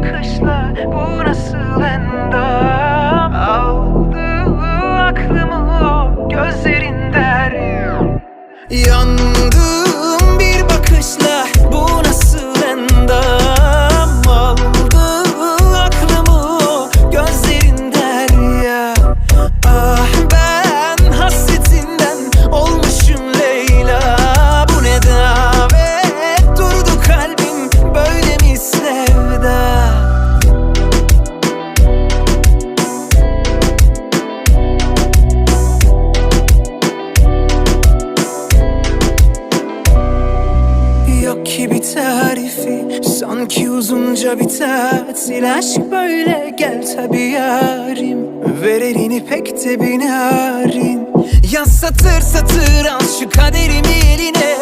bakışla bu nasıl endam Aldı aklımı o gözlerinden. Yandım bir tarifi Sanki uzunca bir tatil Aşk böyle gel tabi yarim. Ver elini pek de binarin Yaz satır satır al şu kaderimi eline